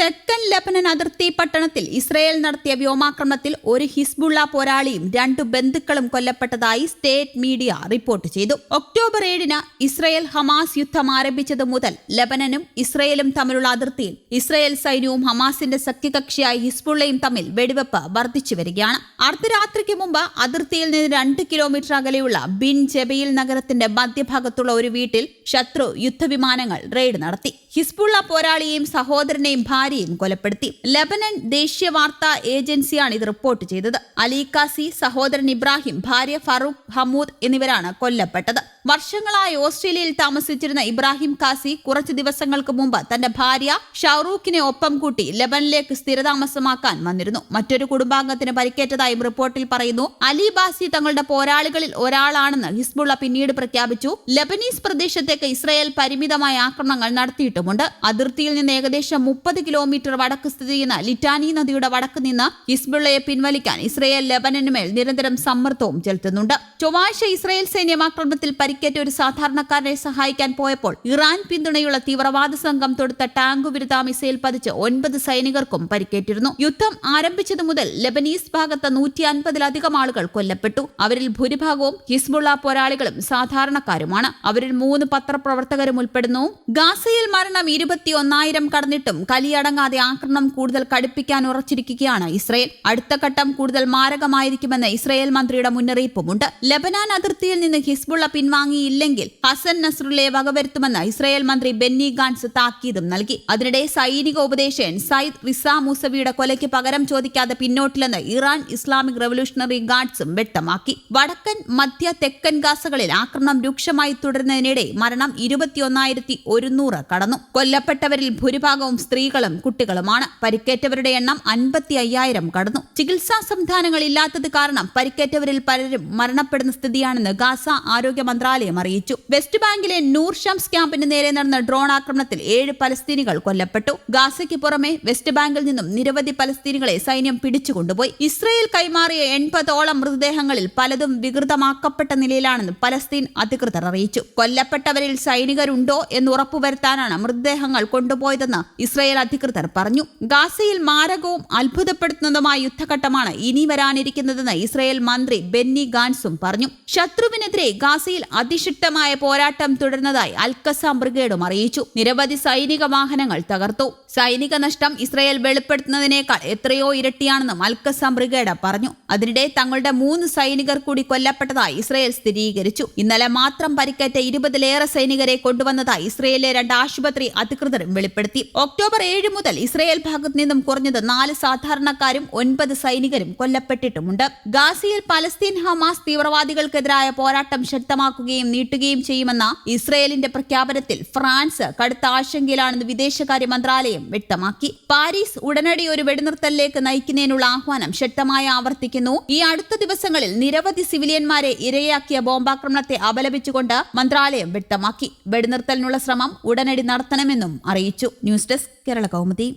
തെക്കൻ ലബനൻ അതിർത്തി പട്ടണത്തിൽ ഇസ്രയേൽ നടത്തിയ വ്യോമാക്രമണത്തിൽ ഒരു ഹിസ്ബുള്ള പോരാളിയും രണ്ടു ബന്ധുക്കളും കൊല്ലപ്പെട്ടതായി സ്റ്റേറ്റ് മീഡിയ റിപ്പോർട്ട് ചെയ്തു. ഒക്ടോബർ ഏഴിന് ഇസ്രയേൽ ഹമാസ് യുദ്ധം ആരംഭിച്ചതു മുതൽ ലബനനും ഇസ്രയേലും തമ്മിലുള്ള അതിർത്തിയിൽ ഇസ്രയേൽ സൈന്യവും ഹമാസിന്റെ സഖ്യകക്ഷിയായ ഹിസ്ബുള്ളയും തമ്മിൽ വെടിവെപ്പ് വർദ്ധിച്ചു വരികയാണ്. അർദ്ധരാത്രിക്ക് മുമ്പ് അതിർത്തിയിൽ നിന്ന് രണ്ട് കിലോമീറ്റർ അകലെയുള്ള ബിൻ ജബയിൽ നഗരത്തിന്റെ മധ്യഭാഗത്തുള്ള ഒരു വീട്ടിൽ ശത്രു യുദ്ധവിമാനങ്ങൾ റെയ്ഡ് നടത്തി. ഹിസ്ബുള്ള പോരാളിയെയും സഹോദരനെയും ഭാര്യയും കൊലപ്പെടുത്തി. ലബനൻ ദേശീയ വാർത്താ ഏജൻസിയാണ് ഇത് റിപ്പോർട്ട് ചെയ്തത്. അലി കാസി സഹോദരൻ ഇബ്രാഹിം ഭാര്യ ഫറൂഖ് ഹമൂദ് എന്നിവരാണ് കൊല്ലപ്പെട്ടത്. വർഷങ്ങളായി ഓസ്ട്രേലിയയിൽ താമസിച്ചിരുന്ന ഇബ്രാഹിം കാസി കുറച്ചു ദിവസങ്ങൾക്ക് മുമ്പ് തന്റെ ഭാര്യ ഷാറൂഖിനെ ഒപ്പം കൂട്ടി ലബനിലേക്ക് സ്ഥിരതാമസമാക്കാൻ വന്നിരുന്നു. മറ്റൊരു കുടുംബാംഗത്തിന് പരിക്കേറ്റതായും റിപ്പോർട്ടിൽ പറയുന്നു അലി ബാസി തങ്ങളുടെ പോരാളികളിൽ ഒരാളാണെന്ന് ഹിസ്ബുള്ള പിന്നീട് പ്രഖ്യാപിച്ചു. ലബനീസ് പ്രദേശത്തേക്ക് ഇസ്രയേൽ പരിമിതമായ ആക്രമണങ്ങൾ നടത്തിയിട്ടുമുണ്ട്. അതിർത്തിയിൽ നിന്ന് ഏകദേശം മുപ്പത് കിലോമീറ്റർ വടക്ക് സ്ഥിതി ചെയ്യുന്ന ലിറ്റാനി നദിയുടെ വടക്ക് നിന്ന് ഹിസ്ബുള്ളയെ പിൻവലിക്കാൻ ഇസ്രയേൽ ലബനനുമേൽ നിരന്തരം സമ്മർദ്ദവും ചെലുത്തുന്നുണ്ട്. ചൊവ്വാഴ്ച ഇസ്രയേൽ സൈന്യം ആക്രമണത്തിൽ പരിക്കേറ്റ ഒരു സാധാരണക്കാരനെ സഹായിക്കാൻ പോയപ്പോൾ ഇറാൻ പിന്തുണയുള്ള തീവ്രവാദ സംഘം തൊടുത്ത ടാങ്ക് വിരുദ്ധ മിസൈൽ പതിച്ച് ഒൻപത് സൈനികർക്കും പരിക്കേറ്റിരുന്നു. യുദ്ധം ആരംഭിച്ചതു മുതൽ ലബനീസ് ഭാഗത്ത് നൂറ്റി അൻപതിലധികം ആളുകൾ കൊല്ലപ്പെട്ടു. അവരിൽ ഭൂരിഭാഗവും ഹിസ്ബുള്ള പോരാളികളും സാധാരണക്കാരുമാണ്. അവരിൽ മൂന്ന് പത്രപ്രവർത്തകരും ഉൾപ്പെടുന്നു. ഗാസയിൽ മരണം ഇരുപത്തിയൊന്നായിരം കടന്നിട്ടും കലിയടങ്ങാതെ ആക്രമണം കൂടുതൽ കടുപ്പിക്കാൻ ഉറച്ചിരിക്കുകയാണ് ഇസ്രയേൽ. അടുത്ത ഘട്ടം കൂടുതൽ മാരകമായിരിക്കുമെന്ന് ഇസ്രയേൽ മന്ത്രിയുടെ മുന്നറിയിപ്പുമുണ്ട്. ലബനാൻ അതിർത്തിയിൽ നിന്ന് ഹിസ്ബുള്ള പിൻവാങ്ങിയില്ലെങ്കിൽ ഹസൻ നസ്രുള്ളയെ വകവരുത്തുമെന്ന് ഇസ്രായേൽ മന്ത്രി ബെന്നി ഗാൻസ് താക്കീതും നൽകി. അതിനിടെ സൈനിക ഉപദേശകൻ സയ്യിദ് റിസ മൂസവിയുടെ കൊലയ്ക്ക് പകരം ചോദിക്കാതെ പിന്നോട്ടില്ലെന്ന് ഇറാൻ ഇസ്ലാമിക് റവല്യൂഷണറി ഗാർഡ്സും വ്യക്തമാക്കി. വടക്കൻ മധ്യ തെക്കൻ ഗാസകളിൽ ആക്രമണം രൂക്ഷമായി തുടരുന്നതിനിടെ മരണം ഇരുപത്തിയൊന്നായിരത്തി ഒരുന്നൂറ് കടന്നു. കൊല്ലപ്പെട്ടവരിൽ ഭൂരിഭാഗവും സ്ത്രീകളും കുട്ടികളുമാണ്. പരിക്കേറ്റവരുടെ എണ്ണം അൻപത്തി അയ്യായിരം കടന്നു. ചികിത്സാ സംവിധാനങ്ങൾ ഇല്ലാത്തത് കാരണം പരിക്കേറ്റവരിൽ പലരും മരണപ്പെടുന്ന സ്ഥിതിയാണെന്ന് ഗാസ ആരോഗ്യ മന്ത്രാലയം അറിയിച്ചു. വെസ്റ്റ് ബാങ്കിലെ നൂർ ഷംസ് ക്യാമ്പിന് നേരെ നടന്ന ഡ്രോൺ ആക്രമണത്തിൽ ഏഴ് പലസ്തീനികൾ കൊല്ലപ്പെട്ടു. ഗാസയ്ക്ക് പുറമെ വെസ്റ്റ് ബാങ്കിൽ നിന്നും നിരവധി പലസ്തീനികളെ സൈന്യം പിടിച്ചുകൊണ്ടുപോയി ഇസ്രയേൽ കൈമാറിയ എൺപതോളം മൃതദേഹങ്ങളിൽ പലതും വികൃതമാക്കപ്പെട്ട നിലയിലാണെന്ന് പലസ്തീൻ അധികൃതർ അറിയിച്ചു. കൊല്ലപ്പെട്ടവരിൽ സൈനികരുണ്ടോ എന്ന് ഉറപ്പുവരുത്താനാണ് മൃതദേഹങ്ങൾ കൊണ്ടുപോയതെന്ന് ഇസ്രയേൽ അധികൃതർ പറഞ്ഞു. ഗാസയിൽ മാരകവും അത്ഭുതപ്പെടുത്തുന്നതുമായ യുദ്ധഘട്ടമാണ് ഇനി വരാനിരിക്കുന്നതെന്ന് ഇസ്രയേൽ മന്ത്രി ബെന്നി ഗാൻസും പറഞ്ഞു. ശത്രുവിനെതിരെ ഗാസയിൽ അതിശക്തമായ പോരാട്ടം തുടർന്നതായി അൽക്കസാം ബ്രിഗേഡും അറിയിച്ചു. നിരവധി സൈനിക വാഹനങ്ങൾ തകർത്തു. സൈനിക നഷ്ടം ഇസ്രയേൽ വെളിപ്പെടുത്തുന്നതിനേക്കാൾ എത്രയോ ഇരട്ടിയാണെന്നും അൽക്കസാം ബ്രിഗേഡ് പറഞ്ഞു. അതിനിടെ തങ്ങളുടെ മൂന്ന് സൈനികർ കൂടി കൊല്ലപ്പെട്ടതായി ഇസ്രയേൽ സ്ഥിരീകരിച്ചു. ഇന്നലെ മാത്രം പരിക്കേറ്റ ഇരുപതിലേറെ സൈനികരെ കൊണ്ടുവന്നതായി ഇസ്രയേലിലെ രണ്ട് ആശുപത്രി അധികൃതരും വെളിപ്പെടുത്തി. ഒക്ടോബർ ഏഴ് മുതൽ ഇസ്രയേൽ ഭാഗത്തു നിന്നും കുറഞ്ഞത് നാല് സാധാരണക്കാരും ഒൻപത് സൈനികരും കൊല്ലപ്പെട്ടിട്ടുമുണ്ട്. ഗാസയിൽ പലസ്തീൻ ഹമാസ് തീവ്രവാദികൾക്കെതിരായ പോരാട്ടം ശക്തമാക്കുകയും നീട്ടുകയും ചെയ്യുമെന്ന ഇസ്രയേലിന്റെ പ്രഖ്യാപനത്തിൽ ഫ്രാൻസ് കടുത്ത ആശങ്കയിലാണെന്ന് വിദേശകാര്യ മന്ത്രാലയം വ്യക്തമാക്കി. പാരീസ് ഉടനടി ഒരു വെടിനിർത്തലിലേക്ക് നയിക്കുന്നതിനുള്ള ആഹ്വാനം ശക്തമായി ആവർത്തിക്കുന്നു. ഈ അടുത്ത ദിവസങ്ങളിൽ നിരവധി സിവിലിയന്മാരെ ഇരയാക്കിയ ബോംബാക്രമണത്തെ അപലപിച്ചുകൊണ്ട് മന്ത്രാലയം വ്യക്തമാക്കി. വെടിനിർത്തലിനുള്ള ശ്രമം ഉടനടി നടത്തണമെന്നും അറിയിച്ചു. News desk Kerala Kaumudi.